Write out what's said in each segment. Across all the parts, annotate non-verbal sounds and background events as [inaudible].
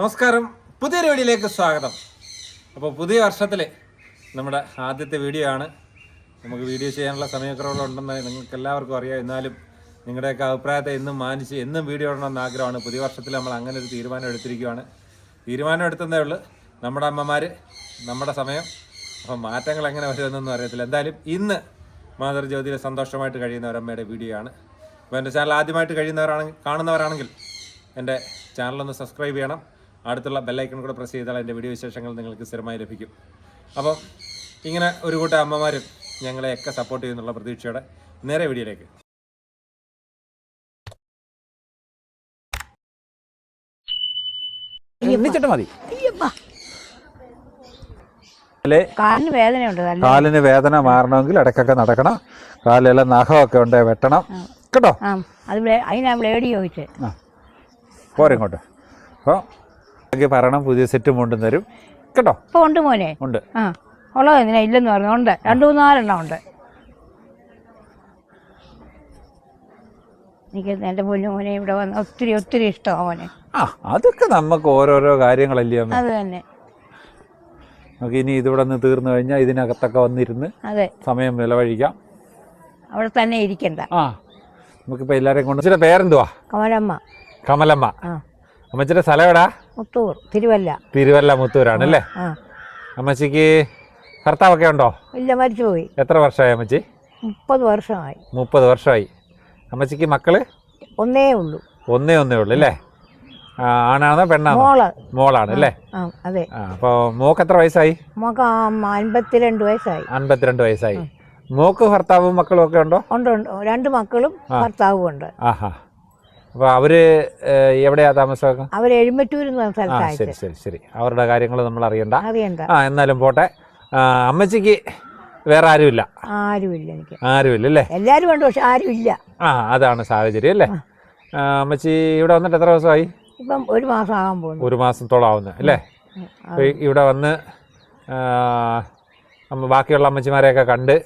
നമസ്കാരം. പുതിയൊരു വീഡിയോയിലേക്ക് സ്വാഗതം. അപ്പോൾ പുതിയ വർഷത്തിൽ നമ്മുടെ ആദ്യത്തെ വീഡിയോ ആണ്. നമുക്ക് വീഡിയോ ചെയ്യാനുള്ള സമയക്കുറവുകളുണ്ടെന്ന് നിങ്ങൾക്ക് എല്ലാവർക്കും അറിയാം. എന്നാലും നിങ്ങളുടെയൊക്കെ അഭിപ്രായത്തെ എന്നും മാനിച്ച് എന്നും വീഡിയോ ഇടണമെന്ന് ആഗ്രഹമാണ്. പുതിയ വർഷത്തിൽ നമ്മൾ അങ്ങനെ ഒരു തീരുമാനം എടുത്തിരിക്കുകയാണ് തീരുമാനം എടുത്തതേ ഉള്ളൂ. നമ്മുടെ അമ്മമാർ നമ്മുടെ സമയം. അപ്പം മാറ്റങ്ങൾ എങ്ങനെ വരുമെന്നൊന്നും അറിയത്തില്ല. എന്തായാലും ഇന്ന് മാതൃജ്യോതിയിൽ സന്തോഷമായിട്ട് കഴിയുന്ന ഒരമ്മയുടെ വീഡിയോ ആണ്. അപ്പോൾ എന്റെ ചാനൽ ആദ്യമായിട്ട് കഴിയുന്നവരാണെങ്കിൽ കാണുന്നവരാണെങ്കിൽ എന്റെ ചാനലൊന്ന് സബ്സ്ക്രൈബ് ചെയ്യണം. അടുത്തുള്ള ബെല്ലൈക്കൺ കൂടെ പ്രസ് ചെയ്താൽ എന്റെ വീഡിയോ വിശേഷങ്ങൾ നിങ്ങൾക്ക് സ്ഥിരമായി ലഭിക്കും. അപ്പോൾ ഇങ്ങനെ ഒരു കൂട്ടം അമ്മമാരും ഞങ്ങളെയൊക്കെ സപ്പോർട്ട് ചെയ്യുന്നുള്ള പ്രതീക്ഷയോടെ നേരെ വീഡിയോയിലേക്ക്. എണ്ണിച്ചിട്ട് മതി. കാലിന് വേദനയുണ്ട് കാലിന് വേദന മാറണമെങ്കിൽ ഇടക്കൊക്കെ നടക്കണം. കാലിലെല്ലാം നഖമൊക്കെ ഉണ്ട് വെട്ടണം. കേട്ടോ? അതിനാ ബ്ലേഡ് ചോദിച്ചത് പോരെ ഇങ്ങോട്ട്. അപ്പോൾ പറയണം പുതിയ സെറ്റ് മുണ്ടും തരും. കേട്ടോ? ഇപ്പോൾ ഉണ്ട് മോനെ. ഉണ്ട്. ആ ഉള്ളത് എന്തിനാ ഇല്ലെന്ന് പറഞ്ഞു. ഉണ്ട്. രണ്ടു മൂന്നാലെണ്ണം ഉണ്ട്. എനിക്ക് എന്റെ പൊന്നു മോനെ ഇവിടെ വന്ന് ഒത്തിരി ഒത്തിരി ഇഷ്ടമാണ് മോനെ. ആ അതൊക്കെ നമുക്ക് ഓരോരോ കാര്യങ്ങളല്ലേ അമ്മ. അത് തന്നെ. നമുക്ക് ഇനി ഇതിവിടെ നിന്ന് തീർന്നു കഴിഞ്ഞാൽ ഇതിനകത്തൊക്കെ വന്നിരുന്ന് അതെ. സമയം വിലവഴിക്കാം. അവിടെ തന്നെ ഇരിക്കണ്ട. ആ നമുക്കിപ്പോൾ എല്ലാവരെയും കൊണ്ട് ചില പേരെന്തുവാ? കമലമ്മ. കമലമ്മ. ആ. അമ്മച്ചിയുടെ സ്ഥലം എവിടാ? മുത്തൂർ തിരുവല്ല. തിരുവല്ല മുത്തൂരാണ് അല്ലേ? അമ്മച്ചിക്ക് ഭർത്താവൊക്കെ ഉണ്ടോ? ഇല്ല മരിച്ചുപോയി. എത്ര വർഷമായി അമ്മച്ചി? മുപ്പത് വർഷമായി. മുപ്പത് വർഷമായി. അമ്മച്ചിക്ക് മക്കൾ? ഒന്നേ ഉള്ളൂ. ഒന്നേ ഒന്നേ ഉള്ളൂ അല്ലേ? ആണാണോ പെണ്ണാണോ? മോൾ. മോളാണ് അല്ലേ? അതെ. അപ്പൊ അപ്പോൾ മോക്ക് എത്ര വയസ്സായി? മോക്ക് അൻപത്തിരണ്ട് വയസ്സായി. അൻപത്തിരണ്ട് വയസ്സായി. മോക്ക് ഭർത്താവും മക്കളും ഒക്കെ ഉണ്ടോ? ഉണ്ട് ഉണ്ട്. രണ്ട് മക്കളും ഭർത്താവും ഉണ്ട്. ആഹാ. അപ്പോൾ അവർ എവിടെയാ താമസമൊക്കെ അവർ എഴുമറ്റൂർ എന്ന് പറഞ്ഞ ആ ശരി ശരി ശരി. അവരുടെ കാര്യങ്ങൾ നമ്മൾ അറിയണ്ട. അറിയണ്ട. ആ എന്നാലും പോട്ടെ. ആ, അമ്മച്ചിക്ക് വേറെ ആരുമില്ല? ആരുമില്ല എനിക്ക്. ആരുമില്ല അല്ലേ എല്ലാവരും ഉണ്ട് പക്ഷെ ആരുമില്ല. ആ അതാണ് സാഹചര്യം അല്ലേ? ആ, അമ്മച്ചി ഇവിടെ വന്നിട്ട് എത്ര ദിവസമായി? ഇപ്പം ഒരു മാസം ആകാൻ പോകുന്നു. ഒരു മാസത്തോളം ആവുന്നു അല്ലേ? ഇവിടെ വന്ന് ആ, അമ്മ ബാക്കിയുള്ള അമ്മച്ചിമാരെയൊക്കെ കണ്ട്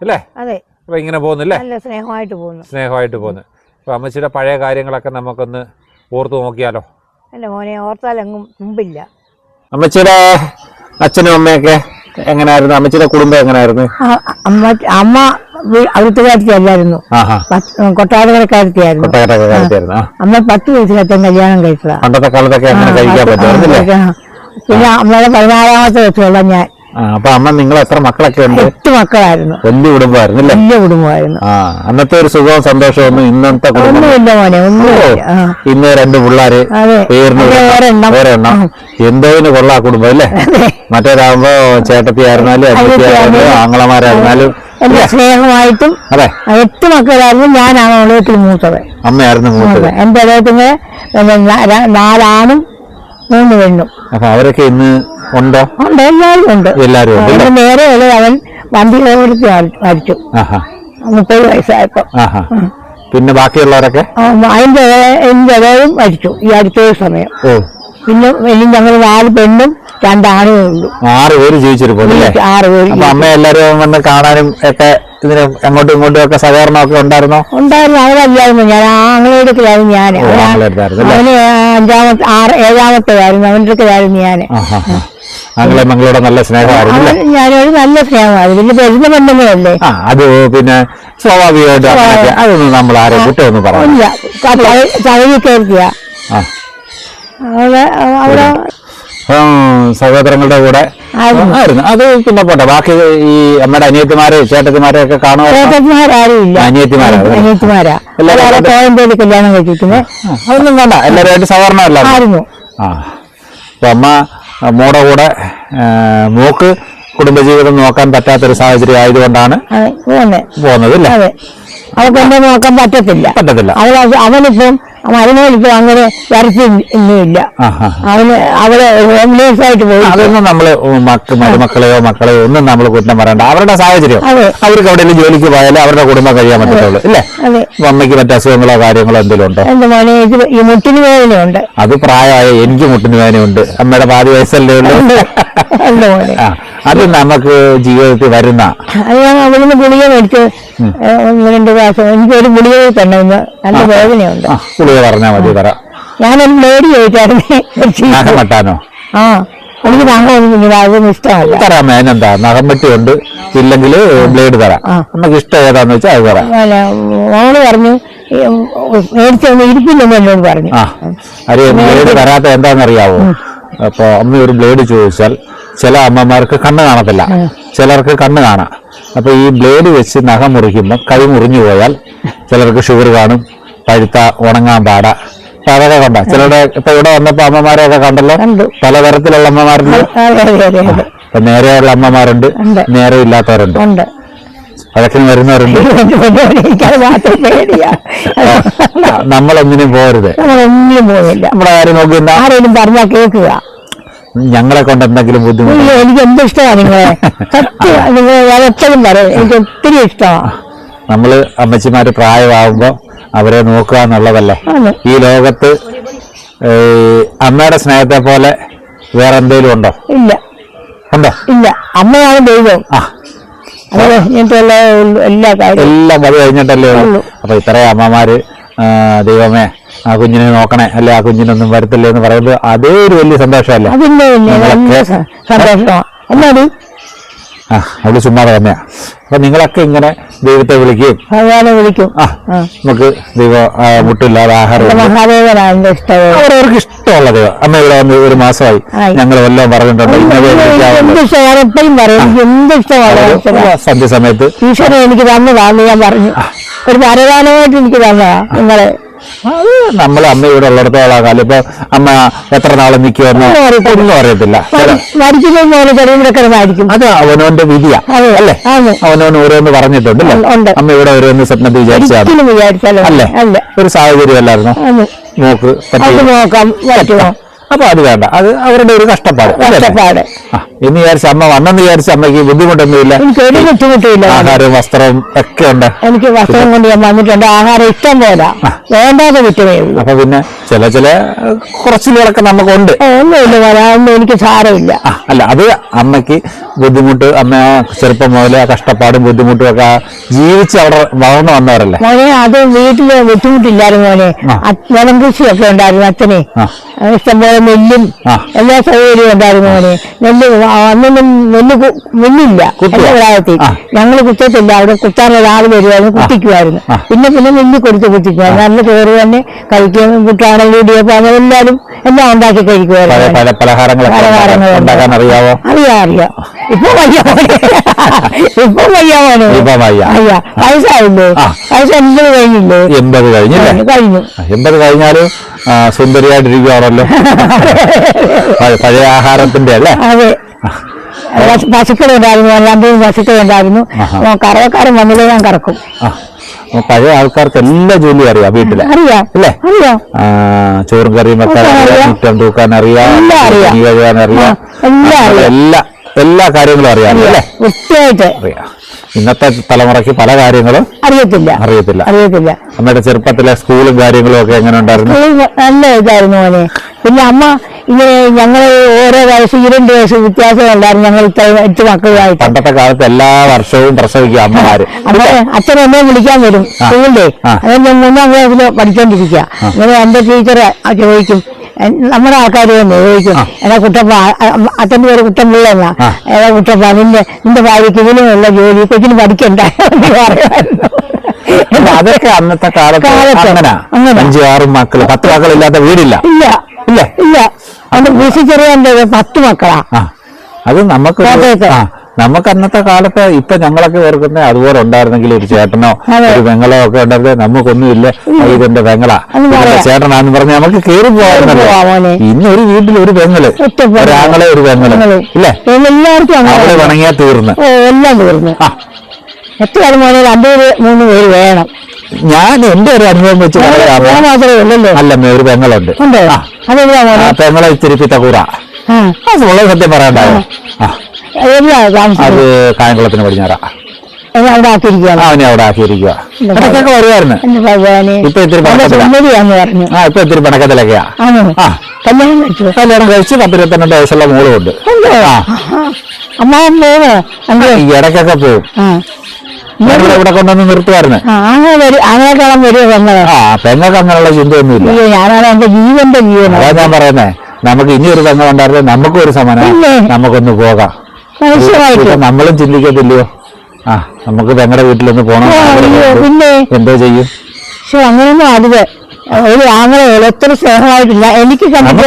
അല്ലേ? അതെ. അപ്പൊ ഇങ്ങനെ പോകുന്നില്ലേ നല്ല സ്നേഹമായിട്ട് പോകുന്നു. സ്നേഹമായിട്ട് പോകുന്നു. അപ്പോൾ അമ്മച്ചിയുടെ പഴയ കാര്യങ്ങളൊക്കെ നമുക്കൊന്ന് ഓർത്ത് നോക്കിയാലോ? എന്റെ മോനെ ഓർത്താലെങ്ങും മുമ്പില്ല. അമ്മച്ചിയുടെ അച്ഛനും അമ്മയൊക്കെ എങ്ങനെയായിരുന്നു അമ്മച്ചിയുടെ കുടുംബം എങ്ങനെയായിരുന്നു അമ്മ അമ്മ അവിടുത്തുകാരത്തിയല്ലായിരുന്നു കൊട്ടാരക്കരക്കാരത്തിയായിരുന്നു ആ. അമ്മ പത്ത് വയസ്സിലത്തെ കല്യാണം കഴിച്ചതാ. പണ്ടത്തെ കാലത്തൊക്കെ അങ്ങനെ കഴിക്കാൻ പറ്റുമായിരുന്നില്ലേ. പിന്നെ അമ്മയുടെ പതിനാറാമത്തെ വയസ്സുള്ള ഞാൻ അപ്പൊ അമ്മ നിങ്ങൾ എത്ര മക്കളൊക്കെ ഉണ്ട്? എട്ട് മക്കളായിരുന്നു. വലിയ കുടുംബമായിരുന്നു അല്ലേ? വലിയ കുടുംബമായിരുന്നു. ആ അന്നത്തെ ഒരു സുഖവും സന്തോഷവും ഒന്നും ഇന്നത്തെ കുടുംബം ഒന്നുമില്ല മോനെ ഒന്നുമില്ല. ഇന്ന് രണ്ട് പിള്ളേര് പേരിന് ഒരെണ്ണം. എന്തോന്ന് കൊള്ളാ കുടുംബം അല്ലേ? മറ്റേതാകുമ്പോ ചേട്ടത്തി ആയിരുന്നാലും അനിയത്തി ആങ്ങളമാരായിരുന്നാലും എന്റെ സ്നേഹമായിട്ടും അതെ. എട്ട് മക്കളായിരുന്നു. ഞാനാണ് ഉള്ളത്തിൽ മൂത്തത് അമ്മയായിരുന്നു മൂത്തത്. എന്റെ അദ്ദേഹത്തിന് നാലാണും മൂന്ന് പെണ്ണും. അപ്പൊ അവരൊക്കെ ഇന്ന് ഉണ്ടോ? ഉണ്ട് എല്ലാവരും ഉണ്ട്. എല്ലാരും ഉണ്ട്. നേരെ അവൻ വണ്ടി ഓടിച്ച് മരിച്ചു. മുപ്പത് വയസ്സായപ്പോ. പിന്നെ ബാക്കിയുള്ളവരൊക്കെ? അതിന്റെ ഇടയ- മരിച്ചു ഈ അടുത്ത സമയം. ഓ. പിന്നെ ഇനി ഞങ്ങൾ നാല് പെണ്ണും രണ്ടാണേ ഉള്ളൂ ആറ് പേര് ജീവിച്ചിരിപ്പുണ്ട് അല്ലേ ആറ് പേര് അപ്പൊ അമ്മ എല്ലാരും വന്ന് കാണാനും ഒക്കെ ഇതിന് അങ്ങോട്ടും ഇങ്ങോട്ടും ഒക്കെ സഹകരണം ഒക്കെ ഉണ്ടായിരുന്നോ ഉണ്ടായിരുന്നു അവരല്ലായിരുന്നു ഞാൻ ആങ്ങളെടുക്കലായിരുന്നു ഞാൻ? അവന് അഞ്ചാമത്തെ ആറ് ഏഴാമത്തേതായിരുന്നു അവന്റെ അടുക്കലായിരുന്നു ഞാൻ. ആങ്ങളെ നല്ല സ്നേഹമായിരുന്നു ഞാനൊരു നല്ല സ്നേഹമായിരുന്നു പിന്നെ അത് പിന്നെ സ്വാഭാവികമായിട്ടും അങ്ങനെയൊക്കെ അതൊന്നും നമ്മൾ ആരെയും കുറ്റമൊന്നും പറയാം ഇല്ല കയറിയ ആ അവിടെ സഹോദരങ്ങളുടെ കൂടെ. ആയിരുന്നു. അത് പിന്നെ പോട്ടെ. ബാക്കി ഈ അമ്മയുടെ അനിയത്തിമാരെ ചേട്ടത്തിമാരെ ഒക്കെ കാണുമോ ചേട്ടന്മാരും ഇല്ല അനിയത്തിമാരാ. എല്ലാവരും കല്യാണം അതൊന്നും വേണ്ട. എല്ലാവരുമായിട്ട് സഹകരണമല്ല? ആയിരുന്നു. ആ. അപ്പൊ അമ്മ മോടെ കൂടെ മോക്ക് കുടുംബജീവിതം നോക്കാൻ പറ്റാത്തൊരു സാഹചര്യം ആയതുകൊണ്ടാണ് പോകുന്നത് അല്ലേ അവർക്ക് എന്നെ നോക്കാൻ പറ്റത്തില്ല. പറ്റത്തില്ല. അവനിപ്പം മരുമോനിപ്പം അങ്ങനെ വരച്ചില്ല അവന് അവൾ ഹോംലെസ് ആയിട്ട് പോയി. അതൊന്നും നമ്മൾ മക്ക മരുമക്കളെയോ മക്കളെയോ ഒന്നും നമ്മൾ കുറ്റം പറയണ്ട. അവരുടെ സാഹചര്യം. അവർക്ക് എവിടെയെങ്കിലും ജോലിക്ക് പോയാലും അവരുടെ കുടുംബം കഴിയാൻ പറ്റത്തുള്ളൂ ഇല്ലേ? അമ്മയ്ക്ക് മറ്റു അസുഖങ്ങളോ കാര്യങ്ങളോ എന്തെങ്കിലും ഉണ്ടോ? എന്റെ മോനെ ഈ മുട്ടിന് വേദനയുണ്ട്. അത് പ്രായമായ എനിക്ക് മുട്ടിന് വേദനയുണ്ട്. അമ്മയുടെ പാതി വയസ്സല്ലേ ഉള്ളൂ. എന്റെ [laughs] മോനെ. അത് നമുക്ക് ജീവിതത്തിൽ വരുന്ന അത് ഞാൻ അവിടുന്ന് ഗുളിക മേടിച്ച് ഒന്ന് രണ്ട് പ്രാവശ്യം എനിക്കൊരു ഗുളിക തന്നെ ഇന്ന് നല്ല വേദനയുണ്ട്. ഗുളിക പറഞ്ഞാൽ മതി പറ. ഞാനൊരു ലേഡി ചോദിച്ചായിരുന്നേ. നഖം [laughs] വെട്ടാനോ? ആ എനിക്ക് നഖമൊന്നും അതൊന്നും ഇഷ്ടമല്ല. തരാം അതിനെന്താ നഖം വെട്ടിയുണ്ട് ഇല്ലെങ്കിൽ ബ്ലേഡ് തരാം നമുക്ക് ഇഷ്ടം ഏതാന്ന് വെച്ചാൽ അത് തരാം അല്ല മോൾ പറഞ്ഞു മേടിച്ചൊന്ന് ഇരിപ്പില്ലെന്ന് എന്നോട് പറഞ്ഞു. ആ. അത് ബ്ലേഡ് തരാത്ത എന്താണെന്നറിയാവോ? അപ്പൊ അമ്മ ഒരു ബ്ലേഡ് ചോദിച്ചാൽ ചില അമ്മമാർക്ക് കണ്ണ് കാണത്തില്ല. ചിലർക്ക് കണ്ണ് കാണാം. അപ്പൊ ഈ ബ്ലേഡ് വെച്ച് നഖം മുറിക്കുമ്പോൾ കൈ മുറിഞ്ഞു പോയാൽ ചിലർക്ക് ഷുഗർ കാണും പഴുത്ത ഉണങ്ങാൻ പാട. അപ്പൊ അതൊക്കെ കണ്ട? ചിലരുടെ ഇപ്പൊ ഇവിടെ വന്നപ്പോ അമ്മമാരെയൊക്കെ കണ്ടല്ലോ? കണ്ടു. പലതരത്തിലുള്ള അമ്മമാരുണ്ട്. ഇപ്പൊ നേരെയുള്ള അമ്മമാരുണ്ട്. നേരെ ഇല്ലാത്തവരുണ്ട്. അതൊക്കെ വരുന്നവരുണ്ട്. നമ്മളെങ്ങനെയും പോകരുത്. നമ്മളൊന്നിനും പോയില്ല നമ്മുടെ കാര്യം നോക്കി ആരെങ്കിലും പറഞ്ഞാൽ കേൾക്കുക. ഞങ്ങളെ കൊണ്ട് എന്തെങ്കിലും ബുദ്ധിമുട്ട്? എനിക്ക് എന്ത് ഇഷ്ടമാണ് നിങ്ങളെ? സത്യം നിങ്ങൾ എപ്പോഴും പറയും എനിക്ക് ഒത്തിരി ഇഷ്ടമാണ് നമ്മൾ അമ്മച്ചിമാര് പ്രായമാകുമ്പോ അവരെ നോക്കുക എന്നുള്ളതല്ലേ? ഈ ലോകത്ത് അമ്മയുടെ സ്നേഹത്തെ പോലെ വേറെ എന്തെങ്കിലും ഉണ്ടോ? ഇല്ല. ഉണ്ടോ? ഇല്ല. അമ്മയാണ് ദൈവം. എല്ലാ അത് കഴിഞ്ഞിട്ടല്ലേ ഉള്ളൂ. അപ്പൊ ഇത്രയും അമ്മമാര് ദൈവമേ ആ കുഞ്ഞിനെ നോക്കണേ. അല്ലെ ആ കുഞ്ഞിനൊന്നും വരത്തില്ല എന്ന് പറയുന്നത് അതേ ഒരു വലിയ സന്തോഷമല്ലേ? അതിന്റെ നല്ല സ- സന്തോഷമാണ് എന്നാലും ആ അവൾ ചുമ്മാതെ തന്നെയാ അപ്പൊ നിങ്ങളൊക്കെ ഇങ്ങനെ ദൈവത്തെ വിളിക്കും വിളിക്കും. ആ. നമുക്ക് ദൈവം മുട്ടില്ലാതെ ആഹാരം അവരവർക്ക് ഇഷ്ടമുള്ള ദൈവം. അമ്മ ഇവിടെ വന്ന് ഒരു മാസമായി ഞങ്ങൾ എല്ലാം പറഞ്ഞിട്ടുണ്ടോ. സന്ധ്യ സമയത്ത് ഈശ്വരൻ എനിക്ക് തന്നതാന്ന് ഞാൻ പറഞ്ഞു. ഒരു വരദാനമായിട്ട് എനിക്ക് തന്നതാ നിങ്ങളെ. അത് നമ്മൾ അമ്മ ഇവിടെ ഉള്ളിടത്തോളം കാലം. ഇപ്പൊ അമ്മ എത്ര നാളെ നിൽക്കുമെന്നോ ഒന്നും അറിയത്തില്ല. അത് അവനോന്റെ വിധിയാ. അല്ലേ? അവനോൻ അവനവൻ ഓരോന്ന് പറഞ്ഞിട്ടുണ്ട് അല്ലേ? അമ്മ ഇവിടെ ഓരോന്ന് സ്വപ്നം വിചാരിച്ചാൽ അല്ലേ. ഒരു സാഹചര്യം അല്ലായിരുന്നു നോക്ക്. നോക്കാം അപ്പൊ അത് വേണ്ട. അത് അവരുടെ ഒരു കഷ്ടപ്പാട്. കഷ്ടപ്പാട്. ആ, എന്ന് വിചാരിച്ച അമ്മ വന്നെന്ന് വിചാരിച്ച അമ്മയ്ക്ക് ബുദ്ധിമുട്ടൊന്നുമില്ല. എനിക്ക് ഒരു ബുദ്ധിമുട്ടില്ല ആഹാരവും വസ്ത്രവും ഒക്കെ ഉണ്ട്. എനിക്ക് വസ്ത്രം കൊണ്ട് ഞാൻ വന്നിട്ടുണ്ട്. ആഹാരം ഇഷ്ടം പോലെ. വേണ്ടാതെ വിറ്റമേ ഉള്ളൂ. അപ്പൊ പിന്നെ ചില ചില ഏഹ്, കുറച്ചിലുകളൊക്കെ നമുക്കുണ്ട്. ഒന്നുമില്ല. വരാനൊന്നും എനിക്ക് സാരമില്ല അല്ല അത് അമ്മയ്ക്ക് ബുദ്ധിമുട്ട് അമ്മ ചെറുപ്പം മുതലേ ആ കഷ്ടപ്പാടും ബുദ്ധിമുട്ടും ഒക്കെ ജീവിച്ച് അവിടെ വളർന്നു വന്നവരല്ലേ? മോനെ അത് വീട്ടിൽ ബുദ്ധിമുട്ടില്ലായിരുന്നു മോനെ. വനം നിലം കൃഷിയൊക്കെ ഉണ്ടായിരുന്നു അച്ഛനെ. ഇഷ്ടംപോലെ നെല്ലും എല്ലാ സൗകര്യവും ഉണ്ടായിരുന്നു മോനെ. നെല്ല് അന്നൊന്നും നെല്ല് നെല്ലില്ല? എന്റെ പ്രായത്തിൽ. ഞങ്ങൾ കുത്തത്തില്ല അവിടെ കുത്താൻ ആൾ വരുമായിരുന്നു കുത്തിക്കുമായിരുന്നു പിന്നെ പിന്നെ നെല്ല് കൊടുത്ത് കുത്തിക്കുമായിരുന്നു നല്ല ചോറ് തന്നെ കഴിക്കുകയും കുട്ടാണെങ്കിലും ഇടിയപ്പം അങ്ങനെ എല്ലാവരും എല്ലാം ഉണ്ടാക്കി കഴിക്കുമായിരുന്നു പല പലഹാരങ്ങൾ അറിയാവോ? അറിയാം അറിയാം. ഇപ്പൊ വയ്യ ഇപ്പൊ വയ്യാവാണ്. അയ്യ വയസ്സായില്ലേ ആ. വയസ്സ് എൺപത് കഴിഞ്ഞില്ലേ? എൺപത് കഴിഞ്ഞില്ലേ? കഴിഞ്ഞു, എൺപത് കഴിഞ്ഞാലും സുന്ദരിയായിട്ടിരിക്കുകയാണല്ലോ സുന്ദരിയായിട്ടിരിക്കുവാണല്ലോ. [laughs] പഴയ ആഹാരത്തിന്റെ അല്ലേ പശുക്കളുണ്ടായിരുന്നു മൂന്ന് പശുക്കളുണ്ടായിരുന്നു. കറവക്കാരൻ വന്നില്ലേ ഞാൻ കറക്കും. പഴയ ആൾക്കാർക്ക് എല്ലാ ജോലിയും അറിയാം വീട്ടിൽ. അറിയാം അല്ലേ അറിയാം. ആ, ചോറും കറിയും വെക്കാൻ അറിയാം. മുറ്റം തൂക്കാൻ അറിയാം എല്ലാം അറിയാം. കഴുകാൻ അറിയാം. എല്ലാം എല്ലാ കാര്യങ്ങളും അറിയാം അല്ലേ? വൃത്തിയായിട്ട്. അറിയാം. ഇന്നത്തെ തലമുറയ്ക്ക് പല കാര്യങ്ങളും അറിയത്തില്ല. അറിയത്തില്ല. അറിയത്തില്ല. അമ്മയുടെ ചെറുപ്പത്തിലെ സ്കൂളും കാര്യങ്ങളും ഒക്കെ എങ്ങനെ ഉണ്ടായിരുന്നു? നല്ല ഇതായിരുന്നു മോനെ. പിന്നെ അമ്മ ഇങ്ങനെ ഞങ്ങൾ ഓരോ വയസ്സ് ഈ രണ്ട് വയസ്സ് വ്യത്യാസം ഉണ്ടായിരുന്നു. ഞങ്ങൾ എട്ട് മക്കളുമായിട്ട്. പണ്ടത്തെ കാലത്ത് എല്ലാ വർഷവും പ്രസവിക്കുക അമ്മമാര്. അപ്പൊ അച്ഛൻ എന്നെ വിളിക്കാൻ വരും. സ്കൂളിലെ. ഞാൻ മൂന്നാം ക്ലാസ്സിൽ പഠിച്ചോണ്ടിരിക്കുക അങ്ങനെ എന്റെ ടീച്ചർ ചോദിക്കും നമ്മുടെ ആൾക്കാർ തന്നെ ചോദിക്കും എടാ കുട്ടപ്പ അച്ഛന്റെ പേര് കുട്ടമ്പിള്ള എന്നാ ഏതാ കുട്ടപ്പ നിന്റെ നിന്റെ ഭാര്യയ്ക്ക് ഇതിനുള്ള ജോലി കൊച്ചിന് പഠിക്കണ്ട. എന്ന് പറയുമായിരുന്നു. അതൊക്കെ അന്നത്തെ കാലത്ത് അങ്ങനെ. അഞ്ചും ആറും മക്കൾ. പത്ത് മക്കളില്ലാത്ത വീടില്ല. ഇല്ല. ഇല്ല? ഇല്ല. കൃഷി ചെറിയ പത്ത് മക്കളാ. അത് നമുക്ക് നമുക്ക് അന്നത്തെ കാലത്ത് ഇപ്പൊ ഞങ്ങളൊക്കെ ഓർക്കുന്ന അതുപോലെ ഉണ്ടായിരുന്നെങ്കിൽ ഒരു ചേട്ടനോ ഒരു പെങ്ങളോ ഒക്കെ ഉണ്ടായിരുന്നത് നമുക്കൊന്നുമില്ല. ഇതിന്റെ പെങ്ങളാ. അത് ഇതിന്റെ പറയാം. ചേട്ടനാന്ന് പറഞ്ഞ് നമുക്ക് കേറി പോകാറുണ്ടല്ലോ ഇനി ഇന്ന് ഒരു വീട്ടിൽ ഒരു പെങ്ങൾ. പെങ്ങൾ. ഒരാങ്ങളെ ഒരു പെങ്ങൾ. പെങ്ങൾ. ഇല്ലേ? എല്ലാവർക്കും അങ്ങനെ വണങ്ങിയാ തീർന്ന്. എല്ലാം തീർന്നു. എത്ര മോനെ രണ്ടു പേര് മൂന്ന് പേര് വേണം. ഞാൻ എന്റെ ഒരു അനുഭവം വെച്ച് അല്ലമ്മേ ഒരു പെങ്ങളുണ്ട്. പെങ്ങളെ ഇത്തിരി അത് സത്യം പറയണ്ടായോ? ആ. അത് കായംകുളത്തിന് പടിഞ്ഞാറ. അവിടെ അവനെ അവിടെ ആക്കിയിരിക്കുക ഇടയ്ക്കൊക്കെ വരുമായിരുന്നു ഇപ്പൊ ഇത്തിരി പറഞ്ഞു. ആ ഇപ്പൊ ഇത്തിരി പണക്കത്തിലൊക്കെയാ. കല്യാണം കഴിച്ചു? കല്യാണം കഴിച്ച് പത്ത് ഇരുപത്തിരണ്ട് വയസ്സുള്ള മോളും ഉണ്ട്? ഉണ്ടോ? ആ അമ്മാവൻ അങ്ങനെ ഈ ഇടയ്ക്കൊക്കെ പോവും. ഇവിടെ കൊണ്ടുവന്ന് നിർത്തുമായിരുന്നു ആ, വരും. ആ പെങ്ങൾക്ക് അങ്ങനെയുള്ള ചിന്തയൊന്നുമില്ല. ഞാനാണ് എന്റെ ജീവന്റെ ജീവൻ അതാ ഞാൻ പറയുന്നേ. നമുക്ക് ഇനി ഒരു പെങ്ങൾ ഉണ്ടായിരുന്നത് നമുക്കും ഒരു സമാനം നമുക്കൊന്ന് പോകാം. നമ്മളും ചിന്തിക്കത്തില്ലയോ? ആ നമുക്ക് ഞങ്ങളുടെ വീട്ടിലൊന്ന് പോകണം എന്തോ ചെയ്യും? പക്ഷെ അങ്ങനെയൊന്നും അരുത് ഒരു ആങ്ങളെ എത്ര സ്നേഹമായിട്ടില്ല. എനിക്ക്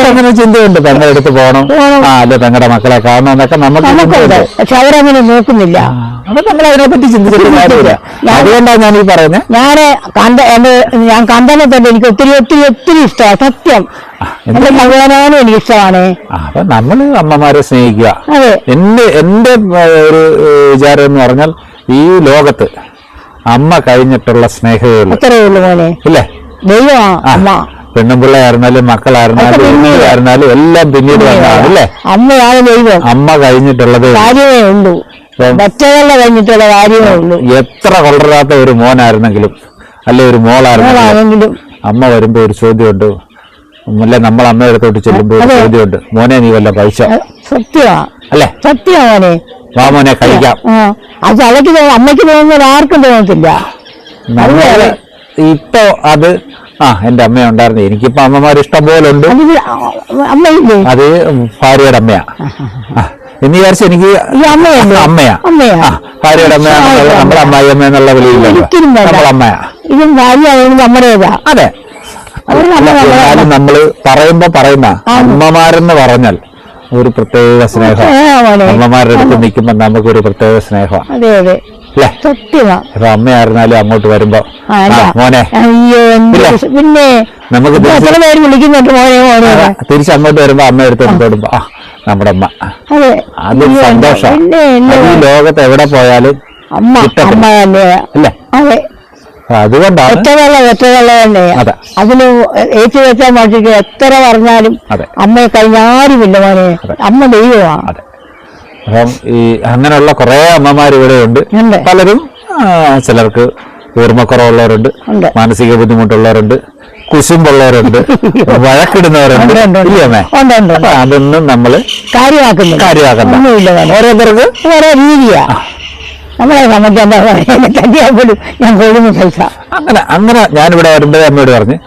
അങ്ങനെ ചിന്തയുണ്ട് പെങ്ങളുടെ അടുത്ത് പോകണം. അല്ലെ പെങ്ങളുടെ മക്കളെ കാണണം എന്നൊക്കെ നമുക്ക് പക്ഷെ അവരങ്ങനെ നോക്കുന്നില്ല. അതിനെപ്പറ്റി ചിന്തിച്ചിട്ടില്ല അതുകൊണ്ടാണ് ഞാൻ ഈ പറയുന്നത് ഞാൻ കണ്ട എന്റെ ഞാൻ കണ്ടനെ തന്നെ എനിക്ക് ഒത്തിരി ഒത്തിരി ഒത്തിരി ഇഷ്ടമാണ് സത്യം. എന്റെ മകനാനും എനിക്ക് ഇഷ്ടമാണ് അപ്പൊ നമ്മൾ അമ്മമാരെ സ്നേഹിക്കുക. എന്റെ എന്റെ ഒരു വിചാരം എന്ന് പറഞ്ഞാൽ ഈ ലോകത്ത് അമ്മ കഴിഞ്ഞിട്ടുള്ള സ്നേഹമേ ഉള്ളൂ. ഇല്ലേ? ദൈവമാ അമ്മ. പെണ്ണും പിള്ളയായിരുന്നാലും മക്കളായിരുന്നാലും ആയിരുന്നാലും. എല്ലാം പിന്നീട് വന്നതാണ് അല്ലേ അമ്മയാണ് ദൈവം. അമ്മ കഴിഞ്ഞിട്ടുള്ളത് കാര്യമേ ഉള്ളൂ. ഇപ്പം കഴിഞ്ഞിട്ടുള്ള കാര്യമേ ഉള്ളൂ. എത്ര കൊള്ളരാത്ത ഒരു മോനായിരുന്നെങ്കിലും അല്ലെ ഒരു മോളായിരുന്നെങ്കിലും അമ്മ വരുമ്പോ ഒരു ചോദ്യമുണ്ട്. അല്ലെ നമ്മൾ അമ്മ അടുത്തോട്ട് ചെല്ലുമ്പോ ഒരു. ചോദ്യമുണ്ട്. മോനെ നീ വല്ല പൈസ? സത്യമാ. അല്ലേ? സത്യമാ മോനെ. വാ മോനെ കഴിക്കാം. അത് അലക്ക് അമ്മയ്ക്ക് തോന്നുന്നത് ആർക്കും തോന്നത്തില്ല. ഇപ്പൊ അത് ആ എന്റെ അമ്മ ഉണ്ടായിരുന്നു. എനിക്കിപ്പോ അമ്മമാർ ഇഷ്ടം പോലെ ഉണ്ട് അത് അമ്മയില്ലേ? അത് ഭാര്യയുടെ അമ്മയാ. എന്ന് വിചാരിച്ച് എനിക്ക് അമ്മയാ. അമ്മയാ? ഭാര്യയുടെ അമ്മയാണെന്നുള്ള നമ്മുടെ അമ്മായി അമ്മ എന്നുള്ള വിലയില്ല ഇതും നമ്മുടേതാ. അതെ. നമ്മളെ എന്നാലും നമ്മൾ പറയുമ്പോ പറയുന്ന അമ്മമാരെന്ന് പറഞ്ഞാൽ ഒരു പ്രത്യേക സ്നേഹം. അമ്മമാരുടെ അടുത്ത് നിൽക്കുമ്പോ നമുക്കൊരു പ്രത്യേക സ്നേഹമാണ് അതെ അതെ. അല്ലേ സത്യമാ ഇപ്പൊ അമ്മയായിരുന്നാലും അങ്ങോട്ട് വരുമ്പോ. മോനെ. അയ്യോ. പിന്നെ നമുക്ക് പേര് വിളിക്കുന്നുണ്ട് മോനെ മോനെ? ആ, തിരിച്ച് അങ്ങോട്ട് വരുമ്പോ അമ്മ എടുത്ത് തൊടുമ്പോ ആ നമ്മുടെ അമ്മ. അതെ. അത് സന്തോഷം. ഈ ലോകത്ത് എവിടെ പോയാലും അമ്മ അമ്മ അല്ലേ അതെ. അപ്പൊ അതുകൊണ്ടാണ് ഒറ്റവെള്ള തന്നെയാ അതെ. അതിന് ഏറ്റു വെച്ചാൽ മാറ്റിട്ട് എത്ര പറഞ്ഞാലും അതെ. അമ്മയെ കഴിഞ്ഞാരുമില്ല മോനെ. അമ്മ ദൈവമാണ് അതെ. അപ്പം ഈ അങ്ങനെയുള്ള കുറെ അമ്മമാർ ഇവിടെ ഉണ്ട്. പലരും ചിലർക്ക് ഓർമ്മക്കുറവുള്ളവരുണ്ട് മാനസിക ബുദ്ധിമുട്ടുള്ളവരുണ്ട് കുശുമ്പുള്ളവരുണ്ട് [laughs] വഴക്കിടുന്നവരുണ്ട്. ഇല്ലേ അതൊന്നും നമ്മൾ കാര്യമാക്കണ്ട. ഓരോരുത്തർക്ക് ഓരോ രീതിയാ. നമ്മളെ ഞാൻ പൈസ അങ്ങനെ അങ്ങനെ ഞാനിവിടെ വരുമ്പോഴേ അമ്മയോട് പറഞ്ഞ്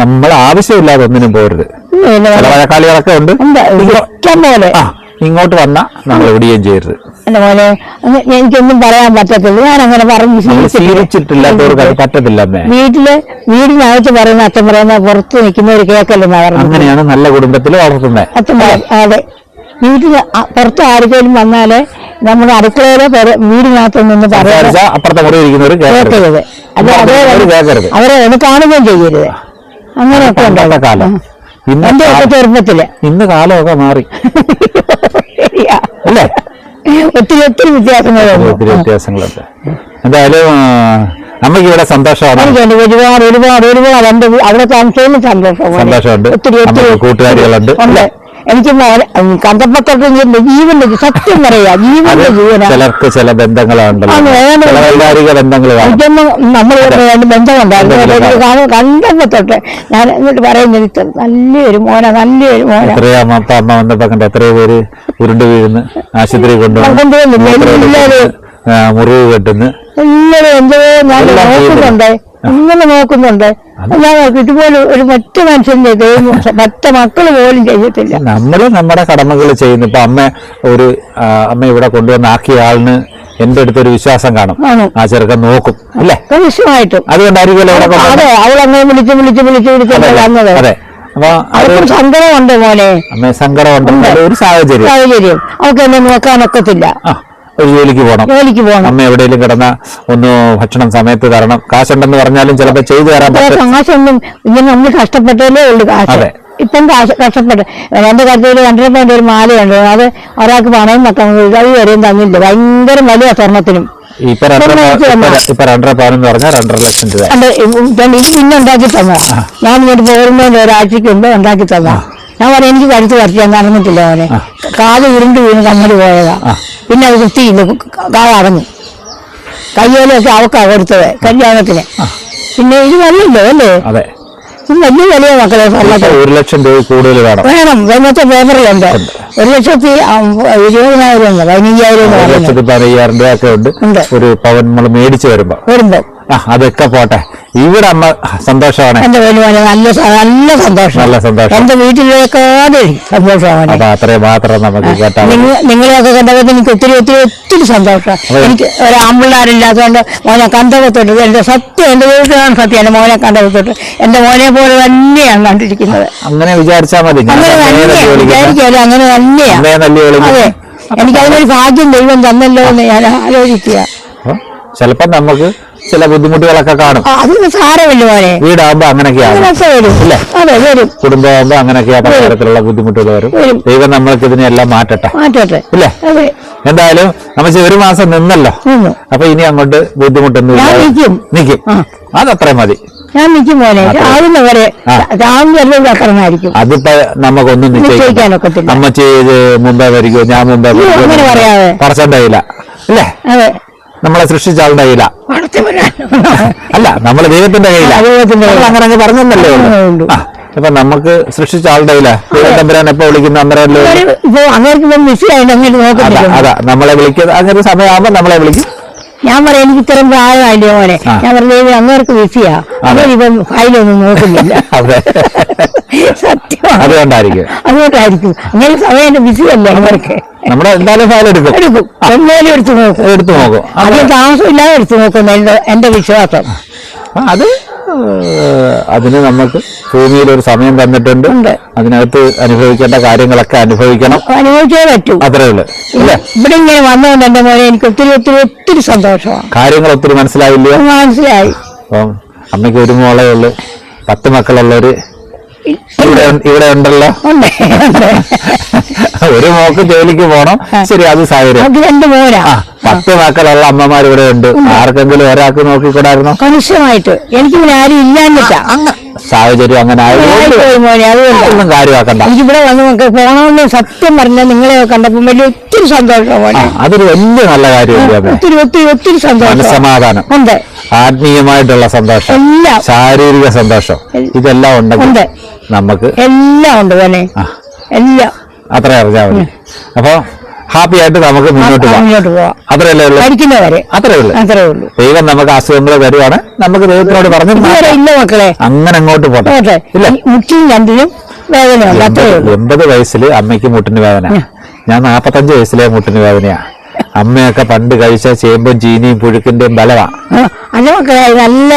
നമ്മൾ ആവശ്യമില്ലാതെ ഒന്നിനും പോരുത്. വഴക്കാളികളൊക്കെ ഉണ്ട്. ഇഷ്ടം പോലെ. ഇങ്ങോട്ട് വന്നാ നമ്മൾ എവിടെയും ചെയ്യരുത്. എന്റെ മോനെ എനിക്കൊന്നും പറയാൻ പറ്റത്തില്ല. ഞാൻ അങ്ങനെ പറഞ്ഞു. ശീലിച്ചിട്ടില്ലാത്തവർക്ക് അത് പറ്റത്തില്ല അമ്മേ വീട്ടിൽ വീടിനകത്ത് പറയുന്ന അച്ഛൻ പറയുന്ന പുറത്ത് നിൽക്കുന്നവർ കേൾക്കല്ലെന്നാ പറഞ്ഞു അങ്ങനെയാണ് നല്ല കുടുംബത്തിൽ വളർത്തുന്നത് അച്ഛൻ അതെ. വീട്ടിൽ പുറത്ത് ആർക്കെങ്കിലും വന്നാൽ നമ്മുടെ അടുക്കളയിലെ വീടിനകത്ത് നിന്ന് കേൾക്കരുത് അത് അതേ അവർ ഒന്ന് കാണുകയും ചെയ്യരുത്. അങ്ങനെയൊക്കെ പണ്ടത്തെ കാലം. ഇന്ന് ചെറുപ്പത്തിൽ. ഇന്ന് കാലമൊക്കെ മാറി. [laughs] ശരിയാ. അല്ലേ? ഒത്തിരി ഒത്തിരി വ്യത്യാസങ്ങളുണ്ട് ഒത്തിരി വ്യത്യാസങ്ങളുണ്ട് എന്തായാലും നമുക്ക് ഇവിടെ സന്തോഷമാണ്. ഒരുപാട് ഒരുപാട് ഒരുപാട് എന്റെ അവിടെ സന്തോഷം സന്തോഷമുണ്ട്. ഒത്തിരി ഒത്തിരി കൂട്ടുകാരികളുണ്ട്. ഉണ്ട്. എനിക്ക് മോനെ കണ്ടപ്പോ തൊട്ട് ജീവന്റെ സത്യം പറയാ. ജീവന്റെ ജീവന ചിലർക്ക് ചില വൈകാരിക ബന്ധങ്ങൾ നമ്മൾ രണ്ട് ബന്ധമുണ്ടായിരുന്നു. കണ്ടപ്പോ തൊട്ട് ഞാൻ എന്നിട്ട് പറയുന്നത് നല്ലൊരു മോന നല്ലൊരു മോന. എത്രയോ അപ്പ അമ്മ വന്നപ്പോ കണ്ട? എത്രയോ പേര് ഉരുണ്ട് വീഴുന്നു. ആശുപത്രി കൊണ്ടുപോകുന്നു മുറിവ് കെട്ടുന്നു. എല്ലാവരും എന്തോ ഞാൻ എല്ലാം നോക്കുന്നുണ്ട്. ഇങ്ങനെ നോക്കുന്നുണ്ട്. ഞാൻ ഇതുപോലെ ഒരു മറ്റ് മനുഷ്യന്റെ മറ്റു മക്കൾ പോലും ചെയ്യത്തില്ല നമ്മൾ നമ്മുടെ കടമകൾ ചെയ്യുന്നു. ഇപ്പൊ അമ്മ ഒരു അമ്മ ഇവിടെ കൊണ്ടുവന്ന ആക്കിയ ആളിന് എന്റെ അടുത്തൊരു വിശ്വാസം കാണും. ആ ചെറുക്കൻ നോക്കും. അല്ലേ? വിശ്വമായിട്ടും അതുകൊണ്ട് അതെ അവളങ്ങനെ വിളിച്ച് വിളിച്ച് വിളിച്ച് വന്നത്. അതെ. സങ്കടമുണ്ട് മോനെ. അമ്മ സങ്കടമുണ്ട്. ഒരു സാഹചര്യം. സാഹചര്യം. അവൾക്ക് എന്നെ നോക്കാനൊക്കത്തില്ല. ഒരു ജോലിക്ക് പോകണം ജോലിക്ക് പോകണം അമ്മ എവിടെയെങ്കിലും കിടന്ന ഒന്ന് ഭക്ഷണം സമയത്ത് തരണം. കാശുണ്ടെന്ന് പറഞ്ഞാലും ചിലപ്പോ ചെയ്തു തരാൻ കാശൊന്നും ഇങ്ങനെ നമ്മൾ കഷ്ടപ്പെട്ടേ ഉള്ളു കാശ്. ഇപ്പം കാശ് കഷ്ടപ്പെട്ട്. എന്റെ കരുത്തിൽ രണ്ടര പോയിന്റ് ഒരു മാലയുണ്ട് അത് ഒരാൾക്ക് പണയം വെക്കാൻ അത് വരെയും തന്നില്ല. ഭയങ്കര വലിയ സ്വർണത്തിനും. ഇപ്പൊ രണ്ടര തന്നോ? എന്ന് പറഞ്ഞാൽ രണ്ടര ലക്ഷം രൂപ. ഇത് പിന്നെ ഉണ്ടാക്കി തന്ന ഞാൻ ഇങ്ങോട്ട് പോകുന്നതിന്റെ ഒരാഴ്ചക്ക് മുമ്പ് ഉണ്ടാക്കി തന്നതാ. ഞാൻ പറയാം എനിക്ക് കഴുത്ത് വരച്ചാൽ നടന്നിട്ടില്ല അവനെ കാൽ ഉരുണ്ട് വീണ് കമ്മൽ പോയതാ. പിന്നെ അത് കുത്തിയില്ല കാലടങ്ങി കയ്യോലൊക്കെ അവക്കാ കൊടുത്തത് കല്യാണത്തിന്. പിന്നെ ഇത് നല്ലല്ലോ അല്ലേ? ഇത് വലിയ വലിയ മക്കളെ ഒരു ലക്ഷം രൂപ കൂടുതൽ വേണം. വേണം വെങ്ങത്തെ പേപ്പറിലുണ്ട്. ഒരു ലക്ഷത്തി ഇരുപതിനായിരം പതിനഞ്ചായിരം പതിനയ്യായിരം ഉണ്ട്. ഉണ്ട്. ഒരു പവൻ നമ്മൾ മേടിച്ച് വരുമ്പോ. വരുമ്പോ. ആ അതൊക്കെ പോട്ടെ. ഇവിടെ അമ്മ സന്തോഷമാണ്. എന്റെ വലിയ നല്ല നല്ല സന്തോഷം. നല്ല സന്തോഷം. എന്റെ വീട്ടിലേക്കാതെ സന്തോഷമാണ്. അപ്പൊ അത്രയും മാത്രം നമുക്ക് നിങ്ങൾ നിങ്ങളെയൊക്കെ കണ്ടപ്പോൾ എനിക്ക് ഒത്തിരി ഒത്തിരി ഒത്തിരി സന്തോഷം. എനിക്ക് ഒരു ആമ്പിള്ളാരില്ലാത്തതുകൊണ്ട് മോനെ കണ്ടകത്തോട്ട് എന്റെ സത്യം എന്റെ വീട്ടിലാണ് സത്യം എന്റെ മോനെ കണ്ടകത്തോട്ട് എന്റെ മോനെ പോലെ തന്നെയാണ് കണ്ടിരിക്കുന്നത്. അങ്ങനെ വിചാരിച്ചാൽ മതി. അങ്ങനെ തന്നെയാണ് തന്നെയാ തല്ലി വിളിക്കുന്ന- വിചാരിക്കാലും അങ്ങനെ തന്നെയാ. അമ്മയെ തല്ലി വിളിക്കുന്ന- അതെ. എനിക്ക് അതിനൊരു ഭാഗ്യം ദൈവം തന്നല്ലോ എന്ന് ഞാൻ ആലോചിക്കുക. അപ്പൊ ചിലപ്പോ നമുക്ക് ചില ബുദ്ധിമുട്ടുകളൊക്കെ കാണും. ആ, അതൊന്നും സാരമില്ല പോലെ വീടാകുമ്പോ അങ്ങനെയൊക്കെയാണ്. കുടുംബമാകുമ്പോ അങ്ങനെയൊക്കെയാ പല തരത്തിലുള്ള ബുദ്ധിമുട്ടുകൾ വരും. ദൈവം നമ്മൾക്ക് ഇതിനെല്ലാം മാറ്റട്ടെ. മാറ്റട്ടെ. ഇല്ലേ? എന്തായാലും നമ്മൾ ഒരു മാസം നിന്നല്ലോ. നിന്നു. അപ്പൊ ഇനി അങ്ങോട്ട് ബുദ്ധിമുട്ടൊന്നും നിൽക്കും. നിൽക്കും അതത്രേ മതി. ഞാൻ നിൽക്കും പോലെ രാവിലെ വരെ ആ. രാവിലെ എല്ലാം അക്കറന്നായിരിക്കും അതിപ്പോ നമുക്കൊന്നും നമ്മ നിശ്ചയിക്കാനൊക്കത്തില്ല. ഇത് മുമ്പേ വരികയോ ഞാൻ മുമ്പേ പറയാതെ. പറച്ചന്റെ കയ്യില അല്ലേ അതെ. നമ്മളെ സൃഷ്ടിച്ച ആളുടെ കയ്യില. അല്ല നമ്മൾ ദൈവത്തിന്റെ കയ്യില. അങ്ങനെ അങ്ങ് പറഞ്ഞല്ലേ ഉള്ളൂ. ഇപ്പൊ നമുക്ക് സൃഷ്ടിച്ച ആളുടെ കയ്യില. തമ്പുരാൻ എപ്പോ വിളിക്കുന്ന അന്നേരമല്ലോ അതാ നമ്മളെ വിളിക്കുന്നത് അങ്ങനെ സമയമാകുമ്പോ നമ്മളെ വിളിക്കും. ഞാൻ പറയാം എനിക്ക് ഇത്രയും പ്രായമായില്ലേ മോനെ? ഞാൻ പറഞ്ഞത് അങ്ങേർക്ക് ബിസിയാ അവരിപ്പം ഫയലൊന്നും നോക്കുന്നില്ല. [laughs] സത്യം അതുകൊണ്ടായിരിക്കും. അതുകൊണ്ടായിരിക്കും. അങ്ങനെ സമയം ബിസി അവർക്ക്? നമ്മുടെ എന്തായാലും ഫയൽ എടുക്കും. എടുക്കും. എന്തായാലും എടുത്തു നോക്കും. എടുത്തു നോക്കും. അധികം താമസമില്ലാതെ എടുത്തു നോക്കുന്നു എന്റെ എന്റെ വിശ്വാസം. അത് അതിന് നമുക്ക് ഭൂമിയിൽ ഒരു സമയം തന്നിട്ടുണ്ട്. അതിനകത്ത് അനുഭവിക്കേണ്ട കാര്യങ്ങളൊക്കെ അനുഭവിക്കണം. അനുഭവിച്ചേ പറ്റൂ. അത്രേ ഉള്ളു. ഇവിടെ ഇങ്ങനെ വന്നതുകൊണ്ട് എന്റെ മോനെ എനിക്ക് ഒത്തിരി ഒത്തിരി ഒത്തിരി സന്തോഷമാണ്. കാര്യങ്ങൾ ഒത്തിരി മനസ്സിലായില്ല മനസ്സിലായി. അപ്പം അമ്മയ്ക്ക് ഒരു മോളേ ഉള്ളു. പത്ത് മക്കളുള്ളവര് ഇവിടെ ഉണ്ടല്ലോ. ഉണ്ട്. ഉണ്ട്. [laughs] ഒരു മോക്ക് ജോലിക്ക് പോണം. ശരി അത് സാഹചര്യം. രണ്ട് മോനാ പത്ത് മക്കളുള്ള അമ്മമാർ ഇവിടെ ഉണ്ട്. ആർക്കെങ്കിലും ഒരാൾക്ക് നോക്കിക്കൂടായിരുന്നു? കണിശമായിട്ട് എനിക്ക് പിന്നെ ആരും ഇല്ലാന്നില്ല സാഹചര്യം അങ്ങനെ ആയതുകൊണ്ട് കാര്യമാക്കണ്ട. എനിക്ക് ഇവിടെ വന്ന് പോണമെന്ന് സത്യം പറഞ്ഞാൽ നിങ്ങളെ കണ്ടപ്പോൾ വലിയ ഒത്തിരി സന്തോഷം അതൊരു വലിയ നല്ല കാര്യമല്ലേ ഒത്തിരി ഒത്തിരി ഒത്തിരി സന്തോഷം. സമാധാനം ഉണ്ട്. ആത്മീയമായിട്ടുള്ള സന്തോഷം എല്ലാം. ശാരീരിക സന്തോഷം ഇതെല്ലാം ഉണ്ടെങ്കിൽ ഉണ്ട്. നമുക്ക് എല്ലാം ഉണ്ട് തന്നെ എല്ലാം. അത്ര അറിഞ്ഞാൽ മതി. അപ്പൊ ഹാപ്പി ആയിട്ട് നമുക്ക് മുന്നോട്ട് പോകാം അത്രയല്ലേ ഉള്ളൂ? അത്രേ ഉള്ളൂ. അത്രേ ഉള്ളൂ. ദൈവം നമുക്ക് അസുഖങ്ങൾ തരുവാണ് നമുക്ക് ദൈവത്തിനോട് പറഞ്ഞു ഇല്ല മക്കളെ. അങ്ങനെ അങ്ങോട്ട് പോട്ടെ. ഇല്ല. രണ്ടിനും വേദന എൺപത് വയസ്സിൽ അമ്മയ്ക്ക് മുട്ടിന് വേദന. ഞാൻ നാപ്പത്തഞ്ച് വയസ്സിലെ മുട്ടിന് വേദനയാ. അമ്മയൊക്കെ പണ്ട് കഴിച്ച ചേമ്പും ചീനിയും പുഴുക്കിന്റെയും ബലമാ മക്കളെ നല്ല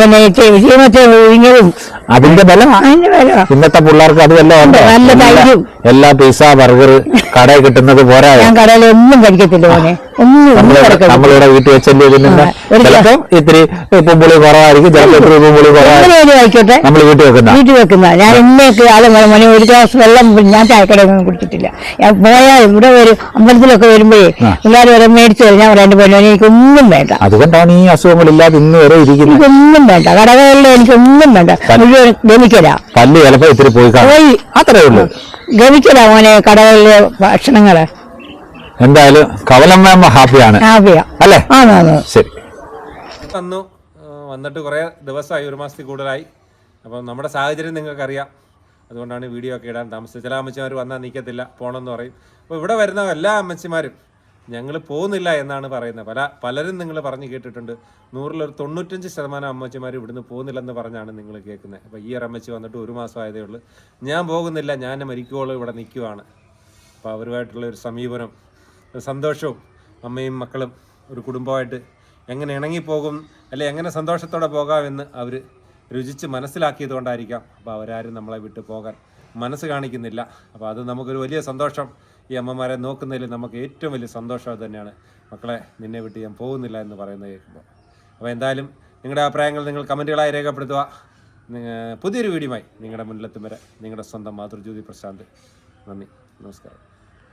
പിന്നെ വിജയമത്തെ ഒഴിഞ്ഞതും അതിന്റെ ബലം അതിന്റെ വില ഇന്നത്തെ പിള്ളേർക്ക് അത് വല്ല നല്ല ധൈര്യം. എല്ലാ പിസ ബർഗർ കടയിൽ കിട്ടുന്നത് പോരാ. ഞാൻ കടയിൽ ഒന്നും കഴിക്കത്തില്ല മോനെ. ഒന്നും നമ്മളിവിടെ വീട്ടിൽ വെച്ചല്ലേ ചിലപ്പോ ഇത്തിരി ഉപ്പും പുളി കുറവായിരിക്കും ചിലപ്പോ ഇത്തിരി ഉപ്പും കുറവായിരിക്കും. നമ്മൾ വീട്ടിൽ വെക്കുന്ന. വീട്ടിൽ വെക്കുന്ന. ഞാൻ എന്നേക്ക് മണി മോനെ ഒരു ഗ്ലാസ് വെള്ളം ഞാൻ ചായക്കടയൊന്നും കുടിച്ചിട്ടില്ല ഞാൻ പോയാൽ ഇവിടെ വരും അമ്പലത്തിലൊക്കെ വരുമ്പോഴേ എല്ലാവരും വരെ മേടിച്ചു തരും. ഞാൻ രണ്ട് പൊന്നോനെ എനിക്കൊന്നും വേണ്ട. അതുകൊണ്ടാണ് ഈ അസുഖങ്ങളില്ലാതെ ഇന്ന് വരെ ഇരിക്കുന്നു ഇതൊന്നും വേണ്ട. കടകളിലെ എനിക്കൊന്നും വേണ്ട. മുഴുവൻ ഗമിക്കലാ. പല്ല് ചിലപ്പോ ഇത്തിരി പോയി പോയി. അത്രേ ഉള്ളൂ. ഗമിക്കലാ മോനെ കടകളിലെ ഭക്ഷണങ്ങൾ. എന്തായാലും കവലമ്മ ഹാപ്പിയാണ്. ഹാപ്പിയാ. അല്ലേ? ശരി. തന്നു വന്നിട്ട് കുറേ ദിവസമായി ഒരു മാസത്തിൽ കൂടുതലായി. അപ്പം നമ്മുടെ സാഹചര്യം നിങ്ങൾക്കറിയാം. അതുകൊണ്ടാണ് വീഡിയോ ഒക്കെ ഇടാൻ താമസിച്ചത്. ചില അമ്മച്ചിമാർ വന്നാൽ നിൽക്കത്തില്ല പോകണമെന്ന് പറയും. അപ്പോൾ ഇവിടെ വരുന്ന എല്ലാ അമ്മച്ചിമാരും ഞങ്ങൾ പോകുന്നില്ല എന്നാണ് പറയുന്നത്. പല പലരും നിങ്ങൾ പറഞ്ഞു കേട്ടിട്ടുണ്ട്. നൂറിലൊരു തൊണ്ണൂറ്റഞ്ച് ശതമാനം അമ്മച്ചിമാർ ഇവിടുന്ന് പോകുന്നില്ലെന്ന് പറഞ്ഞാണ് നിങ്ങൾ കേൾക്കുന്നത്. അപ്പോൾ ഈ ഒരു അമ്മച്ചി വന്നിട്ട് ഒരു മാസം ആയതേ ഉള്ളൂ. ഞാൻ പോകുന്നില്ല ഞാൻ മരിക്കുവോളം ഇവിടെ നിൽക്കുവാണ്. അപ്പോൾ അവരുമായിട്ടുള്ള ഒരു സമീപനം സന്തോഷവും അമ്മയും മക്കളും ഒരു കുടുംബമായിട്ട് എങ്ങനെ ഇണങ്ങിപ്പോകും അല്ലെ എങ്ങനെ സന്തോഷത്തോടെ പോകാമെന്ന് അവർ രുചിച്ച് മനസ്സിലാക്കിയത് കൊണ്ടായിരിക്കാം അപ്പോൾ അവരാരും നമ്മളെ വിട്ട് പോകാൻ മനസ്സ് കാണിക്കുന്നില്ല. അപ്പോൾ അത് നമുക്കൊരു വലിയ സന്തോഷം. ഈ അമ്മമാരെ നോക്കുന്നതിൽ നമുക്ക് ഏറ്റവും വലിയ സന്തോഷം തന്നെയാണ്. മക്കളെ നിന്നെ വിട്ട് ഞാൻ പോകുന്നില്ല എന്ന് പറയുന്നത് കേൾക്കുമ്പോൾ അപ്പോൾ എന്തായാലും നിങ്ങളുടെ അഭിപ്രായങ്ങൾ നിങ്ങൾ കമന്റുകളായി രേഖപ്പെടുത്തുക. പുതിയൊരു വീഡിയോമായി നിങ്ങളുടെ മുന്നിലെത്തും വരെ. നിങ്ങളുടെ സ്വന്തം മാതൃജ്യോതി പ്രശാന്ത്. നന്ദി. നമസ്കാരം.